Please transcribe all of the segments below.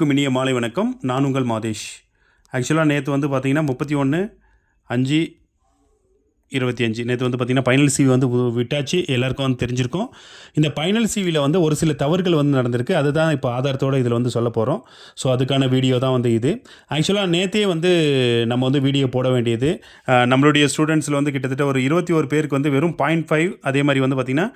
இனிய மாலை வணக்கம். நான் உங்கள் மாதேஷ். ஆக்சுவலாக நேற்று வந்து பார்த்தீங்கன்னா முப்பத்தி ஒன்று அஞ்சு இருபத்தி அஞ்சு. நேற்று வந்து பார்த்தீங்கன்னா ஃபைனல் சிவி வந்து விட்டாச்சு. எல்லாருக்கும் வந்து தெரிஞ்சிருக்கும். இந்த ஃபைனல் சிவியில் வந்து ஒரு சில தவறுகள் வந்து நடந்திருக்கு. அதுதான் இப்போ ஆதாரத்தோட இதில் வந்து சொல்ல போகிறோம் ஸோ அதுக்கான வீடியோ தான் வந்து இது. ஆக்சுவலாக நேற்றே வந்து நம்ம வந்து வீடியோ போட வேண்டியது. நம்மளுடைய ஸ்டூடெண்ட்ஸில் வந்து கிட்டத்தட்ட ஒரு இருபத்தி ஒரு பேருக்கு வந்து வெறும் பாயிண்ட் ஃபைவ் அதே மாதிரி வந்து பார்த்தீங்கன்னா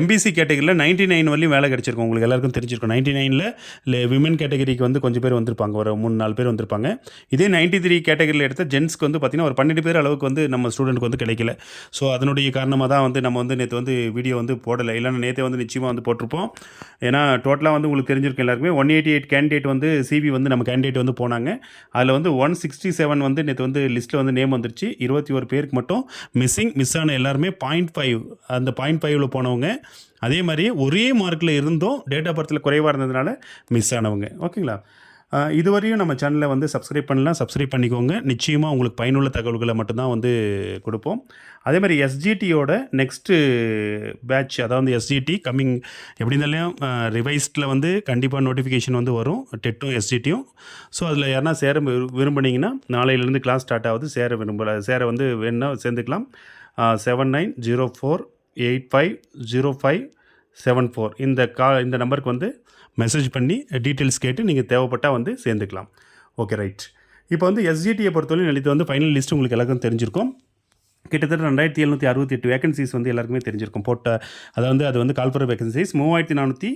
எம்பிசி கேட்டகரியில் நைன்டி நைன் வரலையும் வேலை கிடச்சிருக்கும். உங்களுக்கு எல்லாருக்கும் தெரிஞ்சிருக்கும். நைன்டி நைனில் இல்லை விமன் கேட்டகரிக்கு வந்து கொஞ்சம் பேர் வந்திருப்பாங்க. ஒரு மூணு நாலு பேர் வந்திருப்பாங்க. இதே நைன்ட்டி த்ரீ கேட்டகரியில் எடுத்த ஜென்ஸ்க்கு வந்து பார்த்தீங்கன்னா ஒரு பன்னெண்டு பேர் அளவுக்கு வந்து நம்ம ஸ்டூடெண்ட்டுக்கு வந்து கிடைக்கும். கிடைக்கல ஸோ அதனுடைய காரணமாக தான் வந்து நம்ம வந்து நேற்று வந்து வீடியோ வந்து போடலை. இல்லைன்னா நேற்றே வந்து நிச்சயமாக வந்து போட்டிருப்போம். ஏன்னா டோட்டலாக வந்து உங்களுக்கு தெரிஞ்சிருக்கும் எல்லாருக்குமே ஒன் எயிட்டி எயிட் கேண்டிடேட் வந்து சிவி வந்து நம்ம கேண்டிடேட் வந்து போனாங்க. அதில் வந்து ஒன் சிக்ஸ்டி செவன் வந்து நேற்று வந்து லிஸ்ட்டில் வந்து நேம் வந்துருச்சு. இருபத்தி ஒரு பேருக்கு மட்டும் மிஸ்ஸிங் மிஸ் ஆன எல்லாருமே பாயிண்ட் ஃபைவ் அந்த பாயிண்ட் ஃபைவ்ல போனவங்க. அதே மாதிரி ஒரே மார்க்கில் இருந்தும் டேட் ஆஃப் பர்த்தில் குறைவாக இருந்ததுனால மிஸ் ஆனவங்க. ஓகேங்களா இதுவரையும் நம்ம சேனலை வந்து சப்ஸ்கிரைப் பண்ணலாம் சப்ஸ்கிரைப் பண்ணிக்கோங்க. நிச்சயமாக உங்களுக்கு பயனுள்ள தகவல்களை மட்டும்தான் வந்து கொடுப்போம். அதே மாதிரி எஸ்ஜிடியோட நெக்ஸ்ட்டு பேட்ச் அதாவது எஸ்ஜிடி கம்மிங் எப்படி இருந்தாலும் ரிவைஸ்டில் வந்து கண்டிப்பாக நோட்டிஃபிகேஷன் வந்து வரும். டெட்டும் எஸ்ஜிடியும் ஸோ அதில் யாருன்னா சேர விரு- விரும்புனீங்கன்னா நாளையிலேருந்து கிளாஸ் ஸ்டார்ட் ஆகுது. சேர விரும்பல சேர வந்து வேணுன்னா சேர்ந்துக்கலாம். Seven nine zero four eight five zero five seven four இந்த கா இந்த நம்பருக்கு வந்து மெசேஜ் பண்ணி டீட்டெயில்ஸ் கேட்டு நீங்கள் தேவைப்பட்டால் வந்து சேர்ந்துக்கலாம். ஓகே ரைட் இப்போ வந்து எஸ்ஜிடியை பொறுத்தவரை நேற்று வந்து ஃபைனல் லிஸ்ட் உங்களுக்கு எல்லாருக்கும் தெரிஞ்சிருக்கும். கிட்டத்தட்ட ரெண்டாயிரத்தி எழுநூற்றி அறுபத்தி எட்டு வேகன்சிஸ் வந்து எல்லாருக்குமே தெரிஞ்சிருக்கும். போட்ட அதாவது அது வந்து கால்புற வேகன்சிஸ் மூவாயிரத்தி நானூற்றி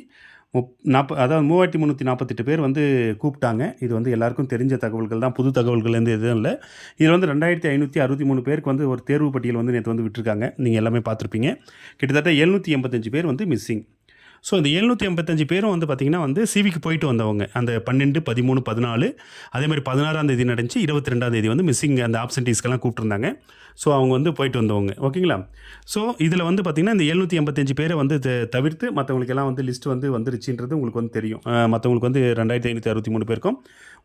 முப் நாற்ப அதாவது மூவாயிரத்தி முந்நூற்றி நாற்பத்தெட்டு பேர் வந்து கூப்பிட்டாங்க. இது வந்து எல்லாருக்கும் தெரிஞ்ச தகவல்கள் தான். புது தகவல்கள்லேருந்து எதுவும் இல்லை. இதில் வந்து ரெண்டாயிரத்தி ஐநூற்றி அறுபத்தி மூணு பேருக்கு வந்து ஒரு தேர்வு பட்டியல் வந்து நேற்று வந்து விட்டுருக்காங்க. நீங்கள் எல்லாமே பார்த்துருப்பீங்க. கிட்டத்தட்ட எழுநூற்றி எண்பத்தஞ்சு பேர் வந்து மிஸ்ஸிங் ஸோ இந்த எழுநூற்றி எண்பத்தஞ்சு பேரும் வந்து பார்த்திங்கன்னா வந்து சிவிக்கு போயிட்டு வந்தவங்க. அந்த பன்னெண்டு பதிமூணு பதினாலு அதே மாதிரி பதினாறாம் தேதி நடந்துச்சு இருபத்தி ரெண்டாம் தேதி வந்து மிஸ்ஸிங் அந்த ஆப்சன்டீஸ்க்கெல்லாம் கூப்பிட்டுருந்தாங்க. ஸோ அவங்க வந்து போயிட்டு வந்தவங்க. ஓகேங்களா ஸோ இதில் வந்து பார்த்திங்கன்னா இந்த எழுநூற்றி எண்பத்தஞ்சு பேரை வந்து தவிர்த்து மற்றவங்களுக்கெல்லாம் வந்து லிஸ்ட் வந்து வந்துருச்சுன்றது உங்களுக்கு வந்து தெரியும். மற்றவங்களுக்கு வந்து ரெண்டாயிரத்தி ஐநூற்றி அறுபத்தி மூணு பேருக்கும்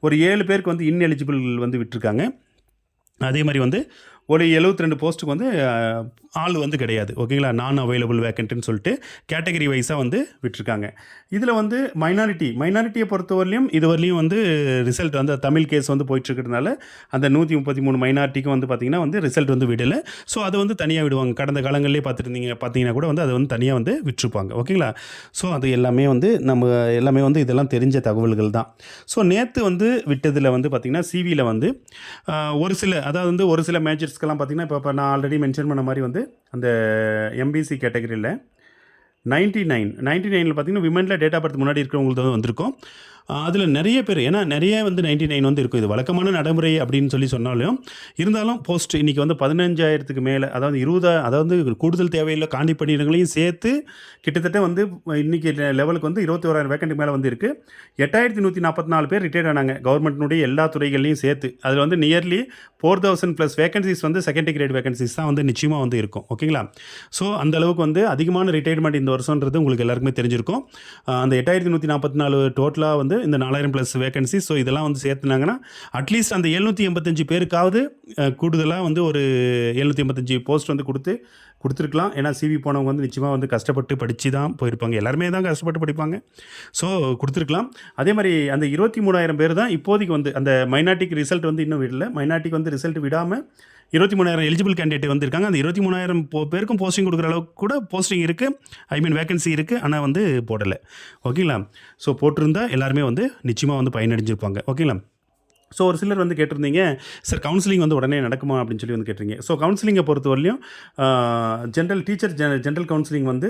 ஒரு ஏழு பேருக்கு வந்து இன்எலிஜிபிள் வந்து விட்டுருக்காங்க. அதே மாதிரி வந்து ஒரு 72 ரெண்டு போஸ்ட்டுக்கு வந்து ஆள் வந்து கிடையாது. ஓகேங்களா? நான் அவைலபிள் வேக்கண்ட்டுன்னு சொல்லிட்டு கேட்டகரி வைஸாக வந்து விட்டுருக்காங்க. இதில் வந்து மைனாரிட்டி மைனாரிட்டியை பொறுத்தவரையிலையும் இதுவரையிலையும் வந்து ரிசல்ட் வந்து தமிழ் கேஸ் வந்து போயிட்டுருக்கிறதுனால அந்த நூற்றி முப்பத்தி மூணு மைனாரிட்டிக்கும் வந்து பார்த்திங்கன்னா வந்து ரிசல்ட் வந்து விடலை. ஸோ அதை வந்து தனியாக விடுவாங்க. கடந்த காலங்களிலே பார்த்துருந்தீங்க பார்த்தீங்கன்னா கூட வந்து அதை வந்து தனியாக வந்து விட்டுருப்பாங்க. ஓகேங்களா? ஸோ அது எல்லாமே வந்து நம்ம எல்லாமே வந்து இதெல்லாம் தெரிஞ்ச தகவல்கள் தான். ஸோ நேற்று வந்து விட்டதில் வந்து பார்த்திங்கன்னா சிவியில் வந்து ஒரு சில அதாவது வந்து ஒரு சில மேஜர்ஸ் மேஜர்ஸ்க்கெல்லாம் பார்த்திங்கன்னா இப்போ இப்போ நான் ஆல்ரெடி மென்ஷன் பண்ண மாதிரி வந்து அந்த எம்பிசி கேட்டகரியில் நைன்ட்டி நைன் நைன்ட்டி நைனில் பார்த்தீங்கன்னா விமனில் டேட் ஆஃப் பர்த் முன்னாடி இருக்கிறவங்களுக்கு வந்து வந்திருக்கும். அதில் நிறைய பேர் ஏன்னா நிறைய வந்து நைன்டி நைன் வந்து இருக்கும். இது வழக்கமான நடைமுறை அப்படின்னு சொல்லி சொன்னாலும் இருந்தாலும் போஸ்ட் இன்றைக்கி வந்து பதினஞ்சாயிரத்துக்கு மேலே அதாவது இருபதா அதாவது கூடுதல் தேவையில்லை காண்டி பணியிடங்களையும் சேர்த்து கிட்டத்தட்ட வந்து இன்றைக்கி லெவலுக்கு வந்து இருபத்தி ஓராயிரம் வேக்கண்ட் மேலே வந்து இருக்குது எட்டாயிரத்தி நூற்றி நாற்பத்தி நாலு பேர் ரிட்டையர்ட் ஆனாங்க. கவர்மெண்ட்னுடைய எல்லா துறைகள்லையும் சேர்த்து. அதில் வந்து nearly four thousand plus vacancies வந்து செகண்ட் கிரேட் வேகன்சிஸ் தான் வந்து நிச்சயமாக வந்து இருக்கும். ஓகேங்களா? ஸோ அந்த அளவுக்கு வந்து அதிகமான ரிட்டையர்மெண்ட் இந்த வருஷன்றது உங்களுக்கு எல்லாருக்குமே தெரிஞ்சிருக்கும். அந்த எட்டாயிரத்தி நூற்றி நாற்பத்தி நாலு டோட்டலாக வந்து இந்த நாலாயிரம் ப்ளஸ் வேகன்சி ஸோ இதெல்லாம் வந்து சேர்த்துனாங்கன்னா அட்லீஸ்ட் அந்த எழுநூற்றி எண்பத்தஞ்சு பேருக்காவது கூடுதலாக வந்து ஒரு எழுநூற்றி எண்பத்தஞ்சு போஸ்ட் வந்து கொடுத்து கொடுத்துருக்கலாம். ஏன்னா சிவி போனவங்க வந்து நிச்சயமாக வந்து கஷ்டப்பட்டு படித்து தான் போயிருப்பாங்க. எல்லாருமே தான் கஷ்டப்பட்டு படிப்பாங்க. ஸோ கொடுத்துருக்கலாம். அதே மாதிரி அந்த இருபத்தி மூணாயிரம் பேர் தான் இப்போதைக்கு வந்து அந்த மைனாரிட்டிக்கு ரிசல்ட் வந்து இன்னும் விடல. மைனாரிட்டிக்கு வந்து ரிசல்ட் விடாமல் இருபத்தி மூணாயிரம் எலிஜிபிள் கேண்டிடேட் வந்திருக்காங்க. அந்த இருபத்தி மூணாயிரம் பேருக்கும் போஸ்டிங் கொடுக்குற அளவுக்கு கூட போஸ்டிங் இருக்குது ஐ மீன் வேகன்சி இருக்குது ஆனால் வந்து போடலை. ஓகேங்களா ஸோ போட்டிருந்தால் எல்லாருமே வந்து நிச்சயமாக வந்து பயனடைஞ்சிருப்பாங்க. ஓகேங்களா ஸோ ஒரு சிலர் வந்து கேட்டிருந்தீங்க சார் கவுன்சிலிங் வந்து உடனே நடக்குமா? அப்படின்னு சொல்லி வந்து கேட்டிருங்க ஸோ கவுன்சிலிங்கை பொறுத்தவரையிலும் ஜென்ரல் டீச்சர் ஜென்ரல் கவுன்சிலிங் வந்து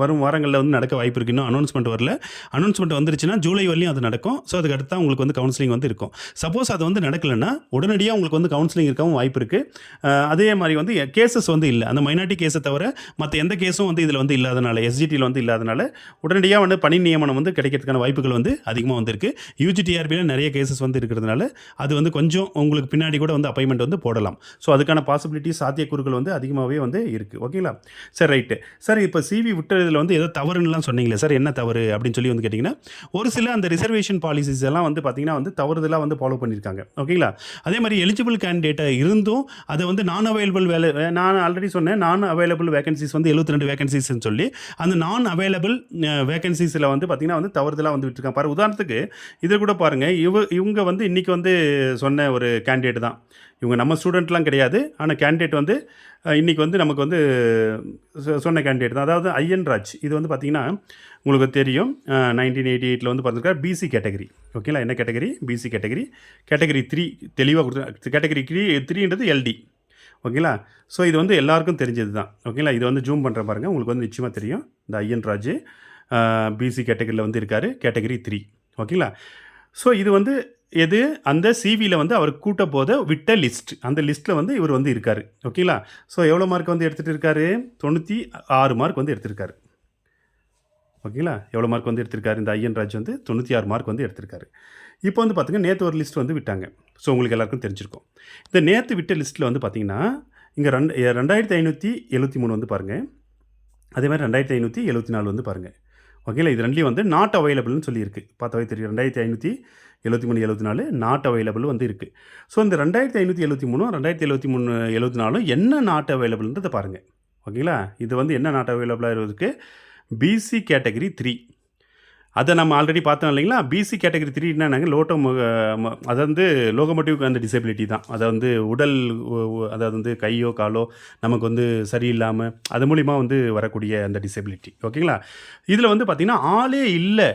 வரும் வாரங்களில் வந்து நடக்க வாய்ப்பு இருக்கு. இன்னும் அனௌன்ஸ்மெண்ட் வரல. அனௌன்ஸ்மெண்ட் வந்துருச்சுன்னா ஜூலை வரலையும் அது நடக்கும். ஸோ அதுக்கு அடுத்தா உங்களுக்கு வந்து கவுன்சிலிங் வந்து இருக்கும். சப்போஸ் அது வந்து நடக்கலைன்னா உடனடியாக உங்களுக்கு வந்து கவுன்சிலிங் இருக்கவும் வாய்ப்பு இருக்குது அதே மாதிரி வந்து கேசஸ் வந்து இல்லை. அந்த மைனாரிட்டி கேஸை தவிர மற்ற எந்த கேஸும் வந்து இதில் வந்து இல்லாதனால எஸ்ஜிடியில் வந்து இல்லாதனால உடனடியாக வந்து பணி நியமனம் வந்து கிடைக்கிறதுக்கான வாய்ப்புகள் வந்து அதிகமாக வந்திருக்கு யூஜிடிஆர்பியில் நிறைய கேசஸ் வந்து இருக்கிறது இருக்கிறதுனால அது வந்து கொஞ்சம் உங்களுக்கு பின்னாடி கூட வந்து அப்பாயின்மெண்ட் வந்து போடலாம். ஸோ அதுக்கான பாசிபிலிட்டி சாத்தியக்கூறுகள் வந்து அதிகமாகவே வந்து இருக்குது ஓகேங்களா சார் ரைட்டு சார் இப்போ சிவி விட்டதில் வந்து ஏதோ தவறுன்னுலாம் சொன்னீங்களே சார் என்ன தவறு அப்படின்னு சொல்லி வந்து கேட்டிங்கன்னா ஒரு சில அந்த ரிசர்வேஷன் பாலிசிஸ் எல்லாம் வந்து பார்த்திங்கன்னா வந்து தவறுதலாக வந்து ஃபாலோ பண்ணியிருக்காங்க ஓகேங்களா அதே மாதிரி எலிஜிபிள் கேண்டிடேட்டாக இருந்தும் அதை வந்து நான் அவைலபிள் வேலை நான் ஆல்ரெடி சொன்னேன் நான் அவைலபிள் வேகன்சிஸ் வந்து 72 ரெண்டு வேகன்சிஸ்ன்னு சொல்லி அந்த நான் அவைலபிள் வேகன்சிஸில் வந்து பார்த்திங்கன்னா வந்து தவறுதலாக வந்து விட்டுருக்காங்க. பாரு உதாரணத்துக்கு இதில் கூட பாருங்கள் இவ இவங்க வந்து இன்றைக்கி இன்றைக்கி வந்து சொன்ன ஒரு கேண்டிடேட் தான். இவங்க நம்ம ஸ்டூடெண்ட்லாம் கிடையாது. ஆனால் கேண்டிடேட் வந்து இன்றைக்கி வந்து நமக்கு வந்து சொ- சொன்ன கேண்டிடேட் தான். அதாவது ஐயன் ராஜ். இது வந்து பார்த்திங்கன்னா உங்களுக்கு தெரியும் நைன்டீன் எயிட்டி எயிட்டில் வந்து பார்த்துருக்காரு பிசி கேட்டகரி ஓகேங்களா என்ன category BC category category three தெளிவாக கொடுத்து கேட்டகரி த்ரீ த்ரீன்றது எல்டி ஓகேங்களா ஸோ இது வந்து எல்லாருக்கும் தெரிஞ்சது தான். ஓகேங்களா இது வந்து ஜூம் பண்ணுற பாருங்கள் உங்களுக்கு வந்து நிச்சயமாக தெரியும். இந்த ஐயன் ராஜ் பிசி கேட்டகரியில் வந்து இருக்கார். கேட்டகரி த்ரீ ஓகேங்களா ஸோ இது வந்து எது? அந்த சிவியில் வந்து அவர் கூட்ட போத விட்ட லிஸ்ட் அந்த லிஸ்ட்டில் வந்து இவர் வந்து இருக்கார். ஓகேங்களா ஸோ எவ்வளோ மார்க் வந்து எடுத்துகிட்டு இருக்காரு? தொண்ணூற்றி ஆறு மார்க் வந்து எடுத்திருக்காரு. ஓகேங்களா எவ்வளோ மார்க் வந்து எடுத்திருக்காரு? இந்த ஐயன் ராஜ் வந்து தொண்ணூற்றி ஆறு மார்க் வந்து எடுத்திருக்காரு. இப்போ வந்து பார்த்திங்கன்னா நேற்று ஒரு லிஸ்ட் வந்து விட்டாங்க. ஸோ உங்களுக்கு எல்லாருக்கும் தெரிஞ்சிருக்கும். இந்த நேற்று விட்ட லிஸ்ட்டில் வந்து பார்த்திங்கன்னா இங்கே ரெண்டு ரெண்டாயிரத்தி ஐநூற்றி எழுபத்தி மூணு வந்து பாருங்கள் அதே மாதிரி ரெண்டாயிரத்தி ஐநூற்றி எழுபத்தி நாலு வந்து பாருங்கள் ஓகேங்களா இது ரெண்டுலேயும் வந்து நாட் அவைலபிள்னு சொல்லியிருக்கு. பார்த்தாவே தெரியும். ரெண்டாயிரத்தி ஐநூற்றி எழுபத்தி மூணு எழுபத்தி நாலு நாட் அவைலபிள் வந்து இருக்குது ஸோ இந்த ரெண்டாயிரத்தி ஐநூற்றி எழுபத்தி மூணும் ரெண்டாயிரத்தி எழுபத்தி மூணு எழுபத்தி நாலும் என்ன நாட் அவைலபிள்ன்றதை பாருங்கள் ஓகேங்களா? இது வந்து என்ன நாட் அவைலபிளாக இருக்குது பிசி கேட்டகரி த்ரீ அதை நம்ம ஆல்ரெடி பார்த்தோம் இல்லைங்களா? பிசி கேட்டகரி த்ரீ என்னன்னாங்க? லோட்டோ அது வந்து லோகோமோட்டிவ் அந்த டிசபிலிட்டி தான். அதை வந்து உடல் அதாவது வந்து கையோ காலோ நமக்கு வந்து சரியில்லாமல் அது மூலிமா வந்து வரக்கூடிய அந்த டிசபிலிட்டி ஓகேங்களா? இதில் வந்து பார்த்திங்கன்னா ஆளே இல்லை.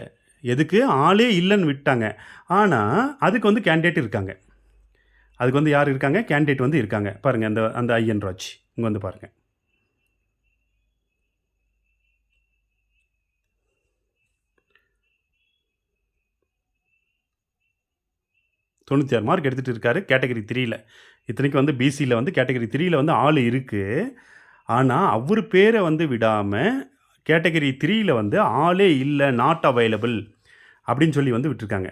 எதுக்கு? ஆளே இல்லைன்னு விட்டாங்க. ஆனால் அதுக்கு வந்து கேண்டிடேட் இருக்காங்க. அதுக்கு வந்து யார் இருக்காங்க? கேண்டிடேட் வந்து இருக்காங்க. பாருங்கள் அந்த அந்த ஐயன் ராஜ். இங்கே வந்து பாருங்கள் தொண்ணூற்றி ஆறு மார்க் எடுத்துகிட்டு இருக்காரு கேட்டகரி த்ரீயில் இத்தனைக்கு வந்து பிசியில் வந்து கேட்டகரி த்ரீயில் வந்து ஆள் இருக்குது ஆனால் அவர் பேரை வந்து விடாமல் கேட்டகரி த்ரீயில் வந்து ஆளே இல்லை நாட் அவைலபிள் அப்படின்னு சொல்லி வந்து விட்டுருக்காங்க.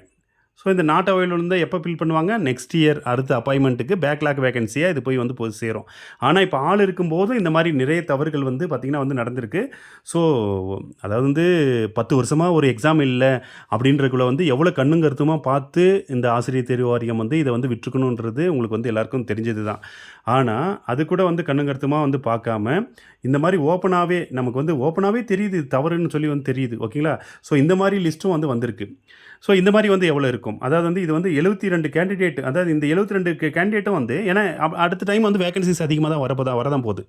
ஸோ இந்த நாட் அவைலபிள் இருந்தால் எப்போ ஃபில் பண்ணுவாங்க? நெக்ஸ்ட் இயர் அடுத்த அப்பாயின்மெண்ட்டுக்கு பேக்லாக் வேகன்சியாக இது போய் வந்து போய் சேரும். ஆனால் இப்போ ஆள் இருக்கும்போது இந்த மாதிரி நிறைய தவறுகள் வந்து பார்த்திங்கன்னா வந்து நடந்திருக்கு. ஸோ அதாவது வந்து பத்து வருஷமாக ஒரு எக்ஸாம் இல்லை அப்படின்றக்குள்ள வந்து எவ்வளோ கண்ணும் கருத்துமாக பார்த்து இந்த ஆசிரியர் தேர்வு வாரியம் வந்து இதை வந்து விட்டுருக்கணுன்றது உங்களுக்கு வந்து எல்லாருக்கும் தெரிஞ்சது தான் ஆனால் அது கூட வந்து கண்ணும் கருத்துமாக வந்து பார்க்காம இந்த மாதிரி ஓப்பனாகவே நமக்கு வந்து ஓப்பனாகவே தெரியுது தவறுன்னு சொல்லி வந்து தெரியுது ஓகேங்களா? ஸோ இந்த மாதிரி லிஸ்ட்டும் வந்து வந்திருக்கு. ஸோ இந்த மாதிரி வந்து எவ்வளோ இருக்கும்? அதாவது வந்து இது வந்து எழுபத்தி ரெண்டு கேண்டிடேட் அதாவது இந்த எழுபத்தி ரெண்டு கேண்டிடேட்டும் வந்து ஏன்னா அப்- அடுத்த டைம் வந்து வேகன்சிஸ் அதிகமாக தான் வரப்போதா வரதான் போகுது.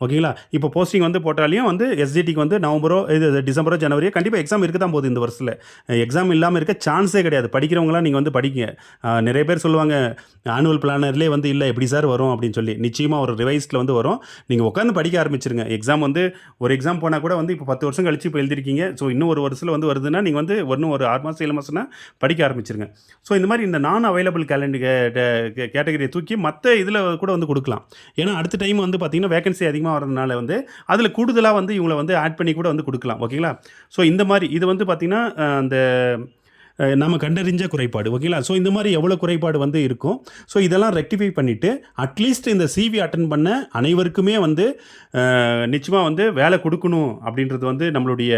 ஓகேங்களா இப்போ போஸ்டிங் வந்து போட்டாலையும் வந்து எஸ்ஜிடிக்கு வந்து நவம்பரோ இது டிசம்பரோ ஜனவரியோ கண்டிப்பாக எக்ஸாம் இருக்க தான் போகுது இந்த வருஷத்தில். எக்ஸாம் இல்லாமல் இருக்க சான்ஸே கிடையாது. படிக்கிறவங்களாம் நீங்கள் வந்து படிங்க. நிறைய பேர் சொல்லுவாங்க ஆனுவல் பிளானர்லேயே வந்து இல்லை எப்படி சார் வரும்? அப்படின்னு சொல்லி. நிச்சயமாக ஒரு ரிவைஸ்டில் வந்து வரும். நீங்கள் உட்காந்து படிக்க ஆரம்பிச்சிருங்க. எக்ஸாம் வந்து ஒரு எக்ஸாம் போனால் கூட வந்து இப்போ பத்து வருஷம் கழிச்சு இப்போ எழுதிருக்கீங்க. ஸோ இன்னும் ஒரு வருஷத்தில் வந்து வருதுன்னா நீங்கள் வந்து இன்னும் ஒரு ஆறு மாதம் ஏழு மாதம் மாதம்னா படிக்க ஆரம்பிச்சிருங்க. ஸோ இந்த மாதிரி இந்த நான் அவைலபிள் கேலண்டர் கேட்டகரியை தூக்கி மற்ற இதில் கூட வந்து கொடுக்கலாம். ஏன்னா அடுத்த டைம் வந்து பார்த்திங்கன்னா வேகன்சி அதிகமாக வரதுனால வந்து அதில் கூடுதலாக வந்து இவங்களை வந்து ஆட் பண்ணி கூட வந்து கொடுக்கலாம். ஓகேங்களா ஸோ இந்த மாதிரி இது வந்து பார்த்திங்கன்னா அந்த நம்ம கண்டறிஞ்ச குறைபாடு. ஓகேங்களா ஸோ இந்த மாதிரி எவ்வளோ குறைபாடு வந்து இருக்கும்? ஸோ இதெல்லாம் ரெக்டிஃபை பண்ணிவிட்டு அட்லீஸ்ட் இந்த சிவி அட்டன் பண்ண அனைவருக்குமே வந்து நிச்சயமாக வந்து வேலை கொடுக்கணும் அப்படின்றது வந்து நம்மளுடைய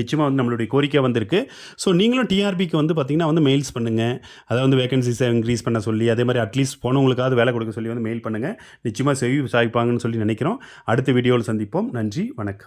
நிச்சயமாக வந்து நம்மளுடைய கோரிக்கை வந்திருக்கு. ஸோ நீங்களும் டிஆர்பிக்கு வந்து பார்த்தீங்கன்னா வந்து மெயில்ஸ் பண்ணுங்கள் அதை வந்து வேகன்சிஸை இன்க்ரீஸ் பண்ண சொல்லி அதே மாதிரி அட்லீஸ்ட் போனவங்களுக்காவது வேலை கொடுக்க சொல்லி வந்து மெயில் பண்ணுங்கள் நிச்சயமாக செவி சாய்ப்பாங்கன்னு சொல்லி நினைக்கிறோம். அடுத்த வீடியோவில் சந்திப்போம். நன்றி வணக்கம்.